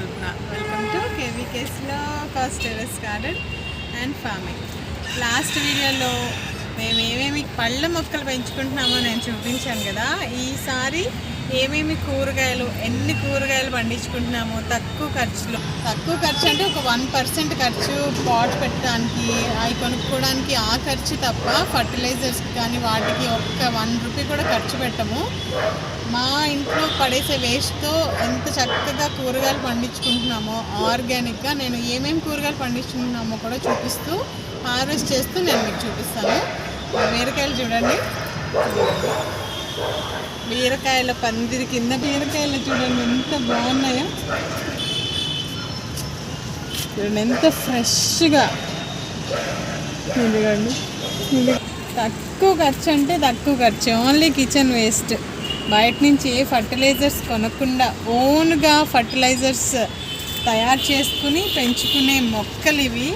Kalpana. Welcome to కేవీకేస్లో cost garden and farming last వీడియోలో మేము ఏమేమి పళ్ళ మొక్కలు పెంచుకుంటున్నామో నేను చూపించాను కదా. ఈసారి ఏమేమి కూరగాయలు ఎన్ని కూరగాయలు పండించుకుంటున్నామో తక్కువ ఖర్చులో. తక్కువ ఖర్చు అంటే ఒక వన్ పర్సెంట్ ఖర్చు పాట్ పెట్టడానికి అవి కొనుక్కోవడానికి ఆ ఖర్చు తప్ప ఫర్టిలైజర్స్ కానీ వాటికి ఒక్క వన్ రూపీ కూడా ఖర్చు పెట్టము. మా ఇంట్లో పడేసే వేస్ట్తో ఎంత చక్కగా కూరగాయలు పండించుకుంటున్నామో ఆర్గానిక్గా నేను ఏమేమి కూరగాయలు పండించుకుంటున్నామో కూడా చూపిస్తూ హార్వెస్ట్ చేస్తూ నేను మీకు చూపిస్తాను. బీరకాయలు చూడండి. బీరకాయల పందిరి కింద బీరకాయలు చూడండి ఎంత బాగున్నాయో. చూడండి ఎంత ఫ్రెష్గా ఇదిగోండి. తక్కువ ఖర్చు అంటే తక్కువ ఖర్చు ఓన్లీ కిచెన్ వేస్ట్ బయట నుంచి ఫర్టిలైజర్స్ కొనకుండా ఓన్గా ఫర్టిలైజర్స్ తయారు చేసుకుని పెంచుకునే మొక్కలు ఇవి.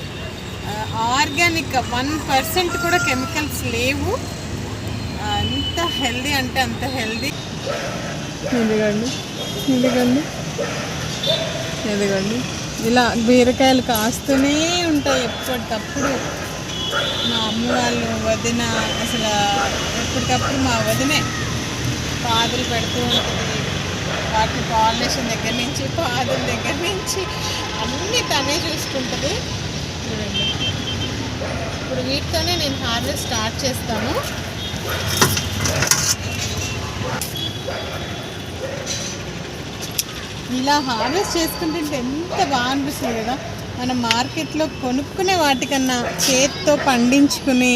ఆర్గానిక్ వన్ పర్సెంట్ కూడా కెమికల్స్ లేవు. అంత హెల్దీ అంటే అంత హెల్దీ. ఎదగండి ఎదగండి ఎదగండి ఇలా బీరకాయలు కాస్తూనే ఉంటాయి ఎప్పటికప్పుడు. మా అమ్మ వాళ్ళు వదిన అసలు ఎప్పటికప్పుడు మా వదినే పాదులు పెడుతూ ఉంటుంది. వాటి పాలినేషన్ దగ్గర నుంచి పాదుల దగ్గర నుంచి అన్నీ తనే చూసుకుంటుంది. చూడండి. ఇప్పుడు వీటితోనే నేను హార్వెస్ట్ స్టార్ట్ చేస్తాను. ఇలా హార్వెస్ట్ చేసుకుంటుంటే ఎంత బాగా అనిపిస్తుంది కదా. మనం మార్కెట్లో కొనుక్కునే వాటికన్నా చేత్తో పండించుకుని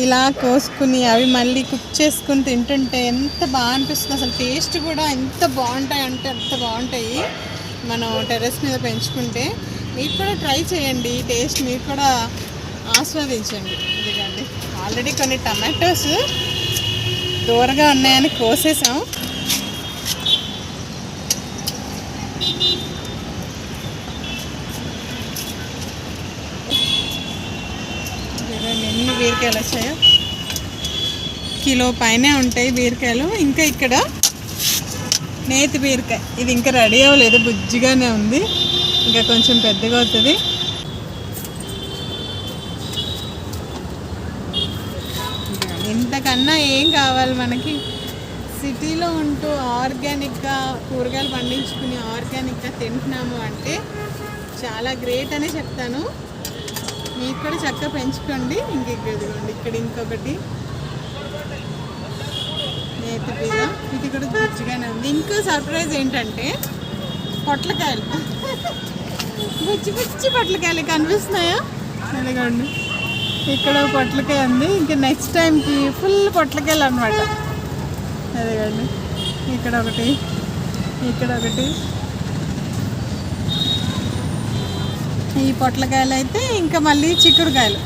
ఇలా కోసుకుని అవి మళ్ళీ కుక్ చేసుకుని తింటుంటే ఎంత బాగా అనిపిస్తుంది. అసలు టేస్ట్ కూడా ఎంత బాగుంటాయి అంటే ఎంత బాగుంటాయి మనం టెర్రస్ మీద పెంచుకుంటే. మీరు కూడా ట్రై చేయండి టేస్ట్ మీరు కూడా ఆస్వాదించండి. ఇదిగండి ఆల్రెడీ కొన్ని టమాటోస్ దూరగా ఉన్నాయని కోసేసాం చూడండి ఎన్ని బీరకాయలు వచ్చాయో? కిలో పైనే ఉంటాయి బీరకాయలు. ఇంకా ఇక్కడ నేతి బీరకాయ. ఇది ఇంకా రెడీ అవ్వలేదు బుజ్జిగానే ఉంది. ఇంకా కొంచెం పెద్దగా అవుతుంది. ఇంతకన్నా ఏం కావాలి మనకి? సిటీలో ఉంటూ ఆర్గానిక్గా కూరగాయలు పండించుకుని ఆర్గానిక్గా తింటున్నాము అంటే చాలా గ్రేట్ అనే చెప్తాను. మీకు కూడా చక్కగా పెంచుకోండి. ఇంక ఇదిగోండి ఇక్కడ ఇంకొకటి నేతి పీద ఇది కూడా బుజ్జిగానే ఉంది. ఇంకో సర్ప్రైజ్ ఏంటంటే పొట్లకాయలు. బుజ్జి బుజ్జి పొట్లకాయలు కనిపిస్తున్నాయా? అదిగోండి ఇక్కడ పొట్లకాయ ఉంది. ఇంకా నెక్స్ట్ టైంకి ఫుల్ పొట్లకాయలు అనమాట అదిగోండి ఇక్కడ ఒకటి ఇక్కడ ఒకటి. ఈ పొట్లకాయలు అయితే ఇంకా మళ్ళీ చిక్కుడుకాయలు.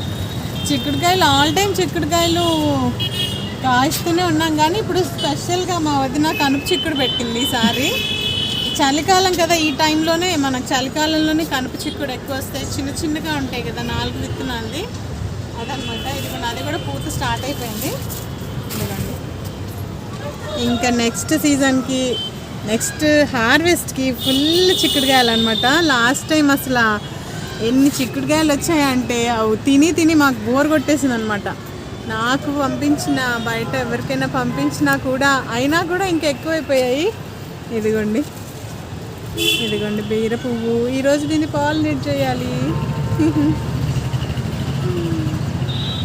చిక్కుడుకాయలు ఆల్ టైం చిక్కుడుకాయలు కాస్తూనే ఉన్నాం కానీ ఇప్పుడు స్పెషల్గా మా వదిన కనుపు చిక్కుడు పెట్టింది ఈసారి చలికాలం కదా ఈ టైంలోనే మనకు చలికాలంలోనే కనుపు చిక్కుడు ఎక్కువ వస్తాయి. చిన్న చిన్నగా ఉంటాయి కదా నాలుగు విత్తనాలది. అదనమాట. ఇది అది కూడా పూత స్టార్ట్ అయిపోయింది. ఇంకా నెక్స్ట్ సీజన్కి నెక్స్ట్ హార్వెస్ట్కి ఫుల్ చిక్కుడుకాయలు అనమాట లాస్ట్ టైం అసలు ఎన్ని చిక్కుడుకాయలు వచ్చాయంటే అవి తిని తిని మాకు బోర్ కొట్టేసింది అనమాట నాకు పంపించిన బయట ఎవరికైనా పంపించినా కూడా అయినా కూడా ఇంకా ఎక్కువైపోయాయి. ఇదిగోండి. ఇదిగోండి బీర పువ్వు. ఈరోజు దీన్ని పాలినేట్ చేయాలి.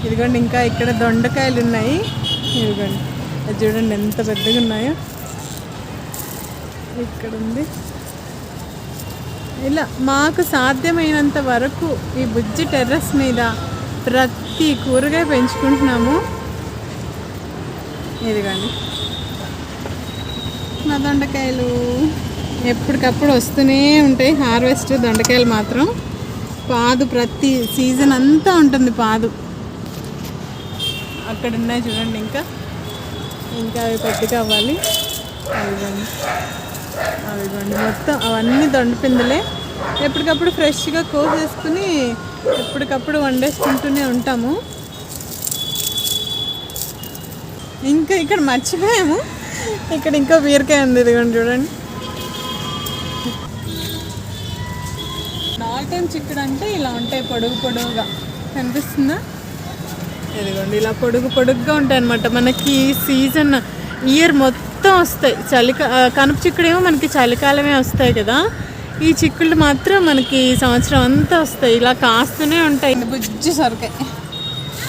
ఇదిగోండి ఇంకా ఇక్కడ దొండకాయలు ఉన్నాయి. ఇదిగోండి. అది చూడండి ఎంత పెద్దగా ఉన్నాయో. ఇక్కడ ఉంది ఇలా మాకు సాధ్యమైనంత వరకు ఈ బుజ్జి టెర్రస్ మీద ప్రతి కూరగాయ పెంచుకుంటున్నాము. ఇదిగోండి. మా దొండకాయలు ఎప్పటికప్పుడు వస్తూనే ఉంటాయి. హార్వెస్ట్ దొండకాయలు మాత్రం పాదు ప్రతి సీజన్ అంతా ఉంటుంది పాదు. అక్కడ ఉన్నాయి చూడండి ఇంకా. ఇంకా అవి పట్టుకు అవ్వాలి. అవిగోండి మొత్తం అవన్నీ దొండపిందులే. ఎప్పటికప్పుడు ఫ్రెష్గా కోసేసుకుని ఎప్పటికప్పుడు వండేసుకుంటూనే ఉంటాము. ఇంకా ఇక్కడ మర్చిపోయాము. ఇక్కడ ఇంకో బీరకాయ ఉంది ఇదిగోండి చూడండి. ఆల్ టైమ్ చిక్కుడు అంటే ఇలా ఉంటాయి పొడుగు పొడుగుగా. కనిపిస్తుందా? ఇదిగోండి ఇలా పొడుగు పొడుగ్గా ఉంటాయి అనమాట మనకి సీజన్ ఇయర్ మొత్తం మొత్తం వస్తాయి. చలికా కనుపు చిక్కుడేమో మనకి చలికాలమే వస్తాయి కదా. ఈ చిక్కుళ్ళు మాత్రం మనకి సంవత్సరం అంతా వస్తాయి. ఇలా కాస్తూనే ఉంటాయి. బుజ్జి సొరకాయ.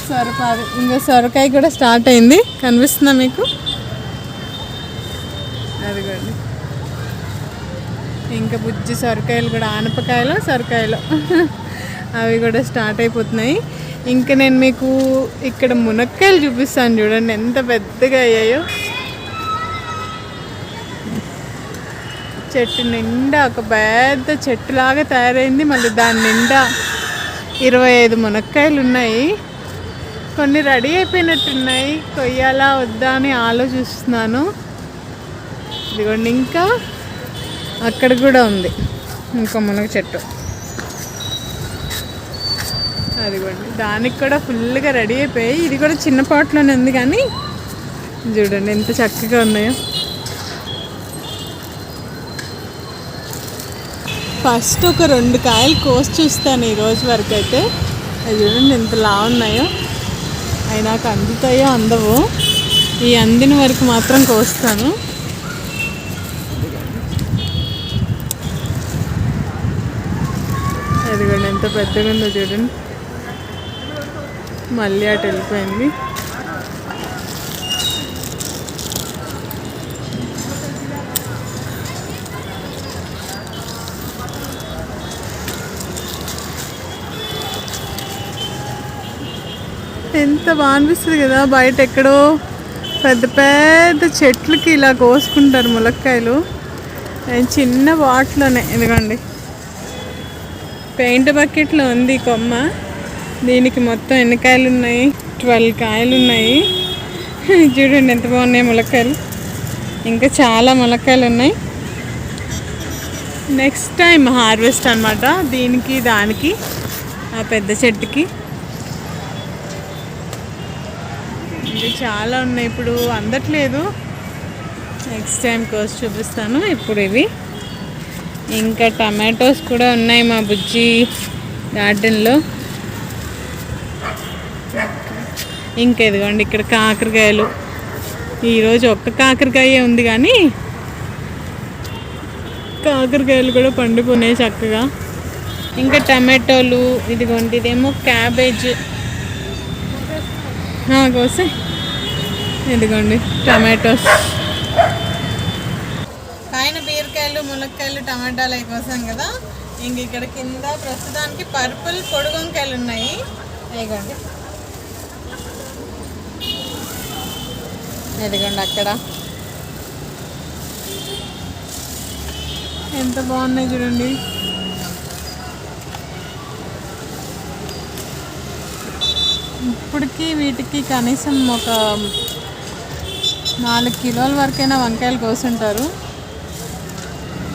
సొరపాదు ఇంకా సొరకాయ కూడా స్టార్ట్ అయింది. కనిపిస్తుందా మీకు? అదిగోండి. ఇంకా బుజ్జి సొరకాయలు కూడా ఆనపకాయలు సొరకాయలు. అవి కూడా స్టార్ట్ అయిపోతున్నాయి. ఇంకా నేను మీకు ఇక్కడ మునక్కాయలు చూపిస్తాను చూడండి. ఎంత పెద్దగా అయ్యాయో. చెట్టు నిండా ఒక పెద్ద చెట్టులాగా తయారైంది. మళ్ళీ దాని నిండా ఇరవై ఐదు మునక్కాయలు ఉన్నాయి. కొన్ని రెడీ అయిపోయినట్టున్నాయి. కొయ్యాలా వద్దా అని ఆలోచిస్తున్నాను. ఇదిగోండి ఇంకా అక్కడ కూడా ఉంది. ఇంకో మునగ చెట్టు. అదిగోండి. దానికి కూడా ఫుల్గా రెడీ అయిపోయాయి. ఇది కూడా చిన్న పాటలోనే ఉంది కానీ చూడండి ఎంత చక్కగా ఉన్నాయో. ఫస్ట్ ఒక రెండు కాయలు కోసి చూస్తాను ఈరోజు వరకు అయితే. అది చూడండి ఎంతలా ఉన్నాయో. అవి నాకు అందుతాయో అందవు. ఈ అందిన వరకు మాత్రం కోస్తాను. అదిగోండి ఎంత పెద్దగా ఉందో చూడండి. మళ్ళీ అటు వెళ్ళిపోయింది. ఎంత బాగా అనిపిస్తుంది కదా బయట ఎక్కడో పెద్ద పెద్ద చెట్లకి ఇలా కోసుకుంటారు ములక్కాయలు. చిన్న వాటిలోనే ఇదిగోండి. పెయింట్ బకెట్లో ఉంది కొమ్మ. దీనికి మొత్తం ఎన్ని కాయలు ఉన్నాయి ట్వెల్వ్ కాయలు ఉన్నాయి చూడండి ఎంత బాగున్నాయి ములక్కాయలు. ఇంకా చాలా ములక్కాయలు ఉన్నాయి నెక్స్ట్ టైం హార్వెస్ట్ అనమాట దీనికి దానికి ఆ పెద్ద చెట్టుకి. ఇది చాలా ఉన్నాయి. ఇప్పుడు అందట్లేదు. నెక్స్ట్ టైం కోసి చూపిస్తాను. ఇప్పుడు ఇవి. ఇంకా టమాటోస్ కూడా ఉన్నాయి మా బుజ్జి గార్డెన్లో. ఇంకా ఇదిగోండి ఇక్కడ కాకరకాయలు. ఈరోజు ఒక్క కాకరకాయ ఉంది కానీ కాకరకాయలు కూడా పండుకున్నాయి చక్కగా. ఇంకా టమాటోలు ఇదిగోండి ఇదేమో క్యాబేజ్. కోసి. ఇదిగోండి టమాటోస్. పైన బీరకాయలు మునక్కాయలు టమాటాలు అవి కోసాం కదా. ఇంక ఇక్కడ కింద ప్రస్తుతానికి పర్పుల్ పొడుగొంకాయలు ఉన్నాయి. ఇదిగోండి. ఇదిగోండి అక్కడ. ఎంత బాగున్నాయి చూడండి. ఇప్పటికి వీటికి కనీసం ఒక నాలుగు కిలోల వరకైనా వంకాయలు కోసుంటారు.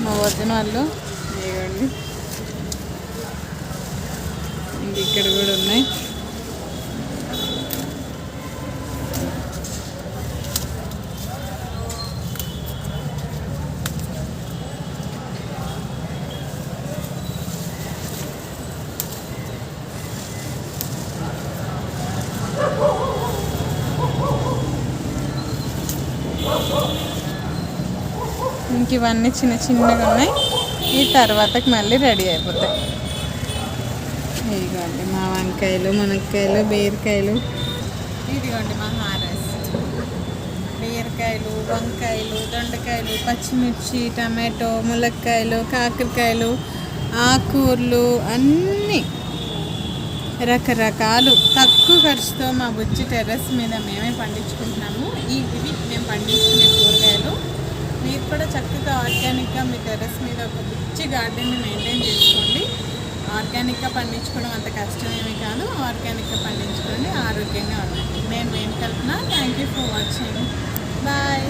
మా వదిన వాళ్ళు. ఇదిగోండి. ఇక్కడ కూడా ఉన్నాయి. ఇంక ఇవన్నీ చిన్న చిన్నగా ఉన్నాయి. ఈ తర్వాతకి మళ్ళీ రెడీ అయిపోతాయి. ఇదిగోండి మా వంకాయలు మునక్కాయలు బీరకాయలు. ఇదిగోండి మా హారెస్ట్ బీరకాయలు వంకాయలు దొండకాయలు పచ్చిమిర్చి టమాటో ములక్కాయలు కాకరకాయలు ఆకూరలు అన్నీ రకరకాలు. తక్కువ ఖర్చుతో మా బుజ్జి టెర్రస్ మీద మేమే పండించుకుంటున్నాము. ఇవి మేము పండించుకునే కూరగాయలు. మీరు కూడా చక్కగా ఆర్గానిక్గా మీ టెర్రస్ మీద ఒక మంచి గార్డెన్ని మెయింటైన్ చేసుకోండి. ఆర్గానిక్గా పండించుకోవడం అంత కష్టమేమి కాదు. ఆర్గానిక్గా పండించుకోండి ఆరోగ్యంగా ఉండండి. నేను మేము Kalpana thank you for watching bye